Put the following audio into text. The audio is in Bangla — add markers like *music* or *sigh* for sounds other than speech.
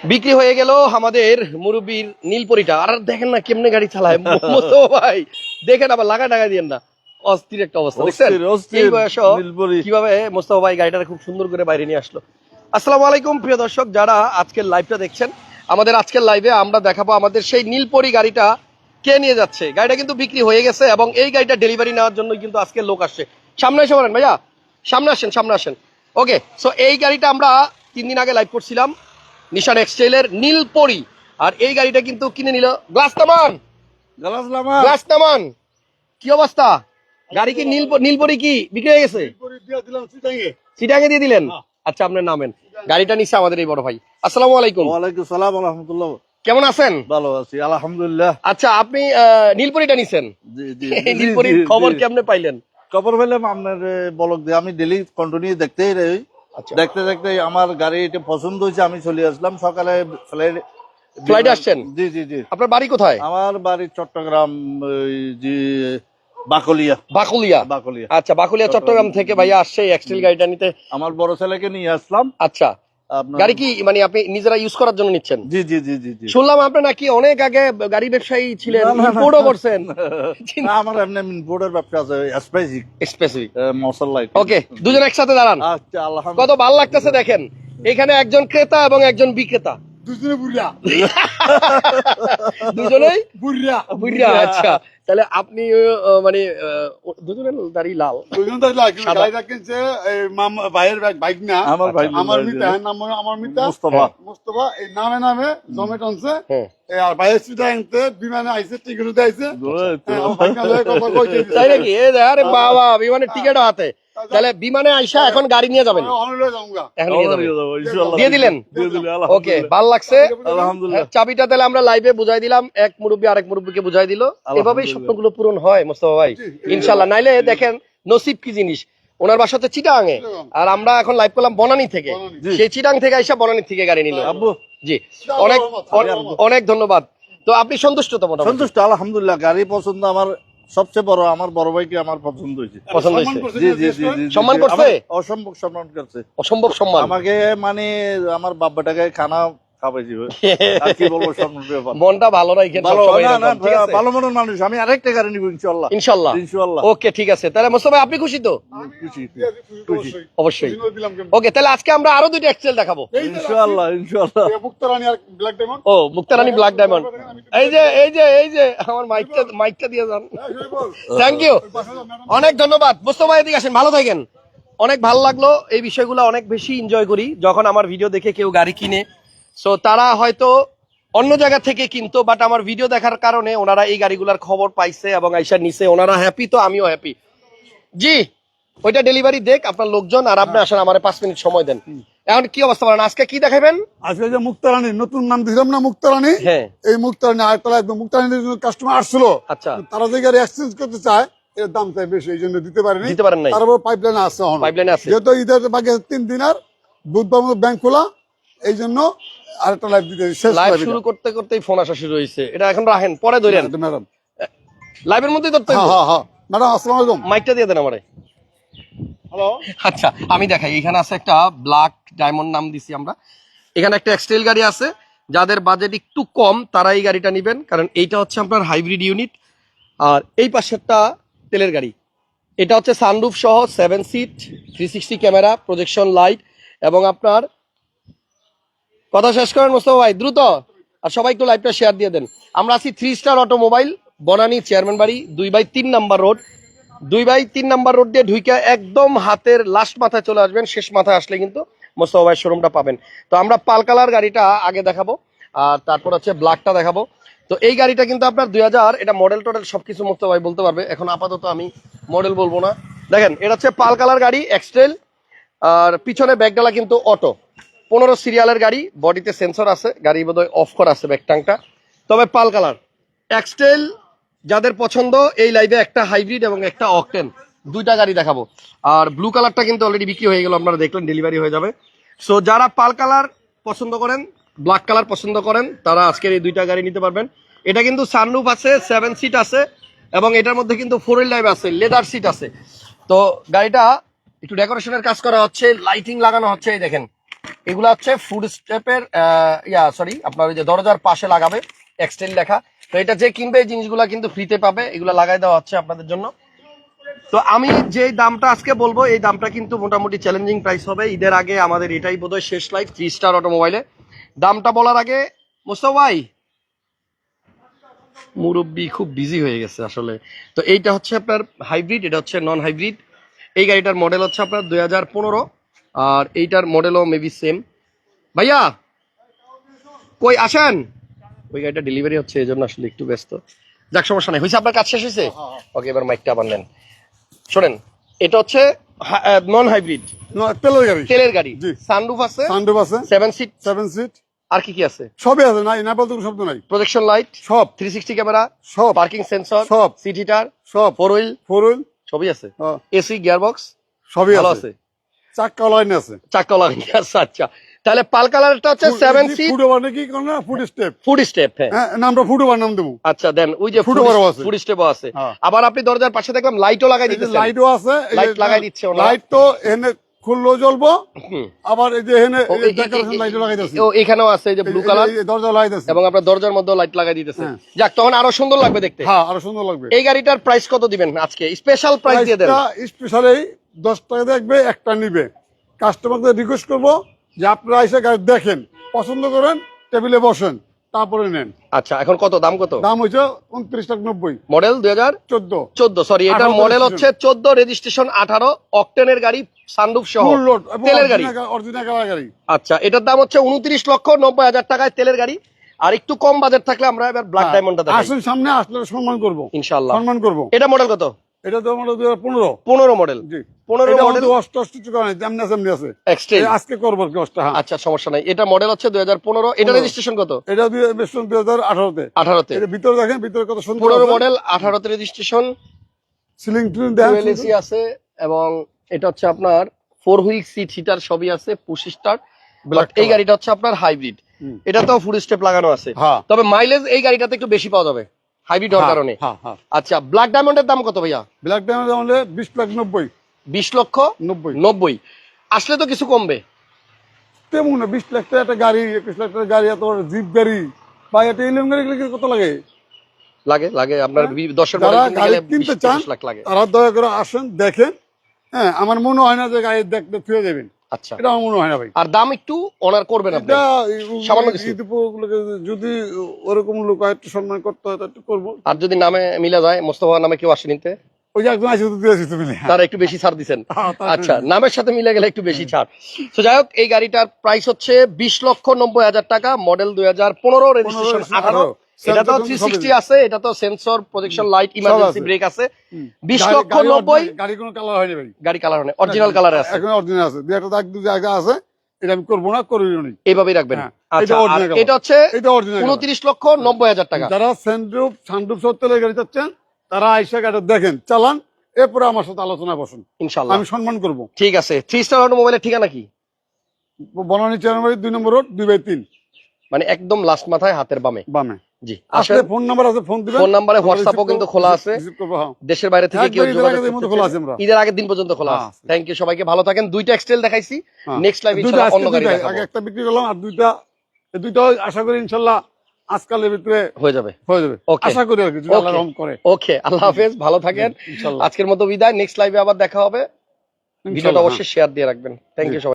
বিক্রি হয়ে গেল আমাদের মুরব্বীর নীলপরিটা। আর দেখেন না কেমনে গাড়ি চালায়। ভাই দেখেন আবার লাগা টাকা দিয়েন না। অস্থির একটা অবস্থা দেখছেন এই কীভাবে মোস্তফা ভাই গাড়িটা খুব সুন্দর করে বাইরে নিয়ে আসলো। আসসালামু আলাইকুম প্রিয় দর্শক যারা আজকের লাইভটা দেখছেন। আমাদের আজকের লাইভে আমরা দেখাবো আমাদের সেই নীলপরি গাড়িটা কে নিয়ে যাচ্ছে। গাড়িটা কিন্তু বিক্রি হয়ে গেছে এবং এই গাড়িটা ডেলিভারি নেওয়ার জন্য কিন্তু আজকে লোক আসছে। সামনে এসে বলেন ভাইয়া। সামনে আসেন সামনে আসেন। ওকে সো এই গাড়িটা আমরা তিন দিন আগে লাইভ করছিলাম নিশান এক্সটেলের নীলপরি আর এই গাড়িটা কিন্তু কিনে নিল গ্লাস নামান কি অবস্থা? গাড়ি কি নীল নীলপরি কি? বিক্রি হয়ে গেছে? সিটাকে দিয়ে দিলেন? আচ্ছা আপনার নামেন। গাড়িটা নিচ্ছে আমাদের এই বড় ভাই। আসসালামু আলাইকুম। ওয়ালাইকুম সালাম আলহামদুলিল্লাহ। কেমন আছেন? ভালো আছি আলহামদুলিল্লাহ। আচ্ছা আপনি নীলপরিটা নিছেন? নীলপরির খবর কেমনে পাইলেন? খবর পেলাম আপনার বলক দিয়ে। আমি ডেলি কন্টিনিউ দেখতেই রই। দেখতে দেখতে আমার গাড়ি এটা পছন্দ হয়েছে আমি চলে আসলাম। সকালে ফ্লাইট ফ্লাইটে আসছেন? জি জি জি। আপনার বাড়ি কোথায়? আমার বাড়ি চট্টগ্রাম যে বাকলিয়া। বাকুলিয়া? বাকলিয়া। আচ্ছা বাকুলিয়া চট্টগ্রাম। থেকে ভাইয়া আসছে এক্সটেল গাড়িটা নিতে। আমার বড় ছেলেকে নিয়ে আসলাম। আচ্ছা। গাড়ি কি মানে আপনি নিজেরা ইউজ করার জন্য নিচ্ছেন? জি জি জি জি শুনলাম আপনি নাকি অনেক আগে গাড়ি ব্যবসায়ী ছিলেন। ইম্পোর্টও করছেন। না, আমার এমনি বোর্ডের ব্যবসা আছে স্পাইসিক স্পেসিফিক মশল লাইট ওকে দুজন একসাথে দাঁড়ান। আচ্ছা আল্লাহ কত ভালো লাগতেছে দেখেন এখানে একজন ক্রেতা এবং একজন বিক্রেতা। দুজনে বুড়িয়া। *laughs* দুজনেই? বুড়িয়া। বুঝলা আচ্ছা। তাহলে আপনি মানে দুজনের দাড়ি লাল। দুজন দাঁড়িয়ে যে ভাইয়ের বাইক বাইক না আমার ভাই আমার মিতা হ্যাঁ নাম আমার মিতা। মুস্তফা। মুস্তফা এই নামে নামে জমে টানছে হ্যাঁ আর বাইরে আনতে বিমানে আইছে টিকিট উঠে আইছে। হ্যাঁ, আমার বাইক না লয়ে কথা কইতে দিছে। তাই নাকি? এ আরে বাবা বিমানের টিকিট হাতে। তাহলে বিমানে আইসা এখন গাড়ি নিয়ে যাবেন। এখন ইনশাআল্লাহ। দিয়ে দিলেন? ওকে ভালো লাগছে? চাবিটা তাহলে আমরা লাইভে বুঝাই দিলাম। এক মুরব্বী আরেক মুরব্বীকে বুঝাই দিল। এভাবেই স্বপ্নগুলো পূরণ হয় মোস্তফা ভাই। ইনশাল্লাহ নাইলে দেখেন নসিব কি জিনিস। ওনার বাসা তো চিটাঙে। আর আমরা এখন লাইভ করলাম বনানি থেকে। সেই চিটাং থেকে আইসা বনানি থেকে গাড়ি নিল। আব্বু। জি। অনেক অনেক- অনেক ধন্যবাদ। তো আপনি সন্তুষ্ট তো মোটামুটি? সন্তুষ্ট আলহামদুলিল্লাহ। গাড়ি পছন্দ আমার সবচেয়ে বড় আমার বড় ভাইকে আমার পছন্দ হয়েছে। পছন্দ সম্মান হয়েছে করছে জি জি জি সম্মান করছে? অসম্ভব সম্মান করছে। অসম্ভব সম্মান। আমাকে মানে আমার বেটাকে খানা খাওয়াইছি *laughs* আর কি বলব সম্মান ব্যাপার মনটা ভালো রাখেন ভালো সবসময় না না এরকম, ঠিক আছে? ভালো মনের মানুষ আমি আরেকটা গাড়ি নিব ইনশাল্লাহ। ইনশাল্লাহ। ইনশাল্লাহ। ওকে ঠিক আছে। তাহলে মোস্তফা আপনি খুশি তো? অবশ্যই। অবশ্যই। দুজনে দিলাম কেমন? ওকে তাহলে আজকে আমরা আরও দুইটা এক্সেল দেখাবো। ইনশাল্লাহ ইনশাল্লাহ। ও মুক্তারানী ব্ল্যাক ডায়মন্ড এই যে এই যে এই যে আমার মাইকটা মাইকটা দিয়ে যান। থ্যাংক ইউ অনেক ধন্যবাদ। মোস্তফা এদিকে আসেন ভালো থাকেন। অনেক ভালো লাগল এই বিষয়গুলো অনেক বেশি এনজয় করি। যখন আমার ভিডিও দেখে কেউ গাড়ি কিনে সো তারা হয়তো অন্য জায়গা থেকে কিনতো বাট আমার ভিডিও দেখার কারণে ওনারা এই গাড়িগুলোর খবর পাইছে এবং আইসা নিছে। ওনারা হ্যাপি তো আমিও হ্যাপি জি ওইটা ডেলিভারি দেখ আপনার লোকজন আর আপনি আসেন আমার পাঁচ মিনিট সময় দেন। এখন কি অবস্থা বলেন আজকে কি দেখাবেন? আজকে যে মুক্তারানী নতুন নাম দিলাম না মুক্তারানী? হ্যাঁ। এই মুক্তারানী আরেকতলা একদম মুক্তারানীর জন্য কাস্টমার আসছিল। আচ্ছা। তারা যে গাড়ি এক্সচেঞ্জ করতে চায় এর দাম চাই বেশি এই জন্য দিতে পারেনি। দিতে পারেন নাই। তারপর পাইপলাইন আছে এখন। পাইপলাইনে আছে। যেহেতু ঈদের বাকি তিন দিন আর বুধবার মতো ব্যাংক খোলা এই জন্য আরেকটা লাইভ দিতে শেষ লাইভ শুরু করতে করতেই ফোন আসা শুরু হয়েছে। এটা এখন রাখেন পরে ধরেন। ম্যাডাম। লাইভের মধ্যেই ধরতে হ্যাঁ হ্যাঁ হ্যাঁ। ম্যাডাম আসসালামু আলাইকুম। মাইকটা দিয়ে দেন আমারে। হ্যালো আচ্ছা আমি দেখাই। এখানে আছে একটা ব্ল্যাক ডায়মন্ড নাম দিছি আমরা। এখানে একটা এক্সটেল গাড়ি আছে। যাদের বাজেট একটু কম তারা এই গাড়িটা নেবেন। কারণ এইটা হচ্ছে আপনার হাইব্রিড ইউনিট আর এই পাশেরটা তেলের গাড়ি। এটা হচ্ছে সানরুফ সহ seven seat three sixty camera projection light এবং আপনার কথা শেষ করেন মোস্তফা ভাই, দ্রুত। আর সবাই একটু লাইভটা শেয়ার দিয়ে দেন। আমরা আছি three star automobile Banani chairman বাড়ি, দুই বাই তিন নাম্বার রোড দুই বাই তিন নাম্বার রোড দিয়ে ঢুইকা একদম হাতের লাস্ট মাথায় চলে আসবেন, শেষ মাথায় আসলে কিন্তু মোস্তফা ভাইয়ের শোরুমটা পাবেন। তো আমরা পাল কালার গাড়িটা আগে দেখাবো, আর তারপর হচ্ছে ব্ল্যাকটা দেখাবো। তো এই গাড়িটা কিন্তু আপনার দুই হাজার, এটা মডেল টডেল সবকিছু মুক্ত ভাই বলতে পারবে। এখন আপাতত আমি মডেল বলব না। দেখেন, এটা হচ্ছে পাল কালার গাড়ি এক্সটেল আর পিছনে ব্যাগডালা কিন্তু অটো পনেরো সিরিয়ালের গাড়ি বডিতে সেন্সর আছে, গাড়ি বোধহয় অফ করা আছে ব্যাগটাংটা তবে পাল কালার এক্সটেল যাদের পছন্দ, এই লাইভে একটা হাইব্রিড এবং একটা অকটেন দুইটা গাড়ি দেখাবো। আর ব্লু কালারটা কিন্তু অলরেডি বিক্রি হয়ে গেল, আপনারা দেখলেন ডেলিভারি হয়ে যাবে। সো যারা পাল কালার পছন্দ করেন ব্ল্যাক কালার পছন্দ করেন, তারা আজকের এই দুইটা গাড়ি নিতে পারবেন। এটা কিন্তু সানরুফ আছে সেভেন সিট আছে, এবং এটার মধ্যে কিন্তু ফোর হুইল ড্রাইভ আছে লেদার সিট আছে। তো, গাড়িটা, একটু ডেকোরেশনের কাজ করা হচ্ছে লাইটিং লাগানো হচ্ছে, এই দেখেন। এগুলো হচ্ছে ফুড স্টেপের ইয়া সরি আপনার ওই যে দরজার পাশে লাগাবে এক্সটেল লেখা। তো এটা যে কিনবে, এই জিনিসগুলো কিন্তু ফ্রিতে পাবে, এগুলো লাগাই দেওয়া হচ্ছে আপনাদের জন্য। তো আমি যে দামটা আজকে বলব, এই দামটা কিন্তু মোটামুটি চ্যালেঞ্জিং প্রাইস হবে। ঈদের আগে আমাদের এটাই বোধহয় শেষ লাইফ থ্রি স্টার অটোমোবাইলে দামটা বলার আগে, মোস্তফা ভাই? মুরব্বি খুব বিজি হয়ে গেছে আসলে। তো এইটা হচ্ছে আপনার হাইব্রিড এটা হচ্ছে নন হাইব্রিড এই গাড়িটার মডেল হচ্ছে আপনার দুই হাজার পনেরো। আর এইটার মডেলও মেবি সেম ভাইয়া কই আসেন? ওই গাড়িটা ডেলিভারি হচ্ছে এই জন্য আসলে একটু ব্যস্ত। যাক সমস্যা নাই। হয়েছে আপনার কাজ শেষ হয়েছে ওকে এবার মাইকটা আবার নেন। শোনেন এটা হচ্ছে নন হাইব্রিড তেলের গাড়ি। তেলের গাড়ি। সানরুফ আছে সানরুফ আছে। সেভেন সিট সেভেন সিট আর কি কি আছে? সবই আছে নাই না বলতে শব্দ নাই। প্রজেকশন লাইট সব। থ্রি সিক্সটি ক্যামেরা সব। পার্কিং সেন্সর সব। সিট হিটার সব। ফোর হুইল ফোর হুইল সবই আছে। হ্যাঁ, এসি গিয়ারবক্স সবই ভালো আছে। চাক্কা লাইন আছে। চাক্কা লাইন আছে আচ্ছা। তাহলে পাল কালারটা হচ্ছে সেভেন সিট ফুড ওভার নাকি কোন না? Food step. ফুড স্টেপ হ্যাঁ। হ্যাঁ নামটা ফুড ওভার নাম দেবো। আচ্ছা দেন ওই যে ফুড আছে। ফুড স্টেপও আছে। হ্যাঁ। আবার আপনি দরজার পাশে দেখলাম লাইটও লাগাই দিতেছেন। লাইটও আছে লাইট লাগাই দিচ্ছে লাইট তো এনে খুললো জ্বলবো। আবার এই যে ডেকোরেশন এই- লাইটও ও, এখানেও আছে এই যে ব্লু কালার দরজা লাইট আছে এবং আপনার দরজার মধ্যে লাইট লাগাই দিতেছে। হ্যাঁ। যাক তখন আরও সুন্দর লাগবে দেখতে। হ্যাঁ আরও সুন্দর লাগবে। এই গাড়িটার প্রাইস কত দিবেন আজকে? স্পেশাল প্রাইস দিয়ে দেন। স্পেশালি দশ টাকা দেখবে একটা নিবে। কাস্টমারকে রিকোয়েস্ট করব যে আপনারা এসে গাড়ি দেখেন পছন্দ করেন টেবিলে বসেন। তারপরে নেন। আচ্ছা এখন কত? দাম কত? দাম উনত্রিশ টাকা নব্বই। মডেল দুই হাজার? চোদ্দ। চোদ্দ সরি 18 মডেল হচ্ছে চোদ্দ রেজিস্ট্রেশন আঠারো অকটেনের গাড়ি সানরুফ সহ। ফুল তেলের গাড়ি। অরিজিনাল গাড়ি। আচ্ছা এটার দাম হচ্ছে উনত্রিশ লক্ষ নব্বই হাজার টাকায় তেলের গাড়ি। আর একটু কম বাজেট থাকলে আমরা এবার ব্ল্যাক ডায়মন্ডটা আসুন সামনে আসলে সম্মান করব। ইনশাআল্লাহ। সম্মান করব। এটা মডেল কত? এটা তো দুই পনেরো। পনেরো মডেল জি। পনেরো মডেল অষ্ট অষ্ট আছে। আজকে করব কি অষ্ট হ্যাঁ। আচ্ছা সমস্যা নাই। এটা মডেল হচ্ছে দুই হাজার পনেরো। এটা 15 রেজিস্ট্রেশন কত? এটা দুই দুই হাজার আঠারোতে। আঠারোতে। ভিতরে দেখেন ভিতরে কত সুন্দর পনেরো মডেল আঠারোতে রেজিস্ট্রেশন সিলিং টিলিং আছে। এবং এটা হচ্ছে আপনার ফোর হুইল সিট হিটার সবই আছে পুশ Black এই গাড়িটা হচ্ছে আপনার হাইব্রিড। এটা তো ফুড স্টেপ লাগানো আছে। হ্যাঁ। তবে মাইলেজ এই গাড়িটাতে একটু বেশি পাওয়া যাবে। হাইব্রিড হওয়ার কারণে। হ্যাঁ হ্যাঁ। আচ্ছা ব্ল্যাক ডায়মন্ডের দাম কত ভাইয়া? ব্ল্যাক ডায়মন্ড বিশ লাখ নব্বই। বিশ লক্ষ নব্বই। নব্বই। আসলে তো কিছু কমবে। তেমন না বিশ লাখ টাকা একটা গাড়ি একুশ লাখ টাকা গাড়ি এত জিপ গাড়ি। বা একটা ইলেম গাড়ি গেলে কত লাগে? লাগে লাগে। আপনার বি- দশের গাড়ি কিনতে চান লাখ লাগে। তারা দয়া করে আসেন দেখেন। হ্যাঁ আমার মনে হয় না যে গাড়ি দেখতে ফিরে যাবেন। আচ্ছা। এটা আমার মনে হয় না ভাই। আর দাম একটু অনার করবেন আপনি। সামান্য কিছু। ঈদ যদি ওরকম লোক একটু সম্মান করতে হয় একটু করব। আর যদি নামে মিলা যায় মোস্তফা নামে কেউ আসে নিতে? ওই একজন আছে তো দিয়েছি তুমি তারা একটু বেশি ছাড় *laughs* হ্যাঁ, আচ্ছা নামের সাথে মিলে গেলে একটু বেশি ছাড়। তো যাই হোক এই গাড়িটার প্রাইস হচ্ছে বিশ লক্ষ নব্বই হাজার টাকা মডেল দুই হাজার পনেরো রেজিস্ট্রেশন আঠারো। এটা তো আছে। এটা তো sensor projection light emergency. Brake আছে। হুম। বিশ গাড়ি- লক্ষ গাড়ি নব্বই original- গাড়ি কোনো কালার হয়নি ভাই। গাড়ি কালার অরিজিনাল কালারে আছে। এখন অরিজিনাল আছে। দুই একটা দাগ দু জায়গা আছে। এটা আমি করব না করব নি এইভাবেই রাখবেন। হ্যাঁ, আচ্ছা এটা আর original colour। এটা হচ্ছে এটা অরিজিনাল উনত্রিশ লক্ষ হাজার টাকা। যারা সানরুপ গাড়ি চাচ্ছেন তারা আইসা গাড়ি দেখেন চালান। এরপরে আমার সাথে আলোচনা বসুন। ইনশাল্লাহ। আমি সম্মান করব। ঠিক আছে। থ্রি স্টার অটোমোবাইলের ঠিকানা কি? বনানী চেয়ারম্যান দুই নম্বর রোড দুই বাই তিন। মানে একদম লাস্ট মাথায় হাতের বামে। বামে। জি আসলে আসলে ফোন নাম্বার আছে ফোন দিবেন। ফোন নাম্বারে হোয়াটসঅ্যাপও কিন্তু খোলা আছে। receive করব। দেশের বাইরে থেকে কেউ ঈদের আগের মধ্যে করতে খোলা চাইলে আছে আমরা। ঈদের আগের দিন পর্যন্ত খোলা আছে। থ্যাংক ইউ সবাইকে ভালো থাকেন। দুইটা এক্সটেল দেখাইছি। নেক্সট লাইভ ইনশাআল্লাহ অন্য গাড়ি দেখাবো একটা বিক্রি করলাম আর দুইটা দুইটা আশা করি আজকালের ভিতরে হয়ে যাবে। হয়ে যাবে। আশা করি আর কি যদি আল্লাহ রহম করে। ওকে আল্লাহ হাফেজ ভালো থাকেন। আজকের মতো বিদায়। নেক্সট লাইভে আবার দেখা হবে। ভিডিওটা হ্যাঁ। অবশ্যই শেয়ার দিয়ে রাখবেন। থ্যাংক ইউ সবাই।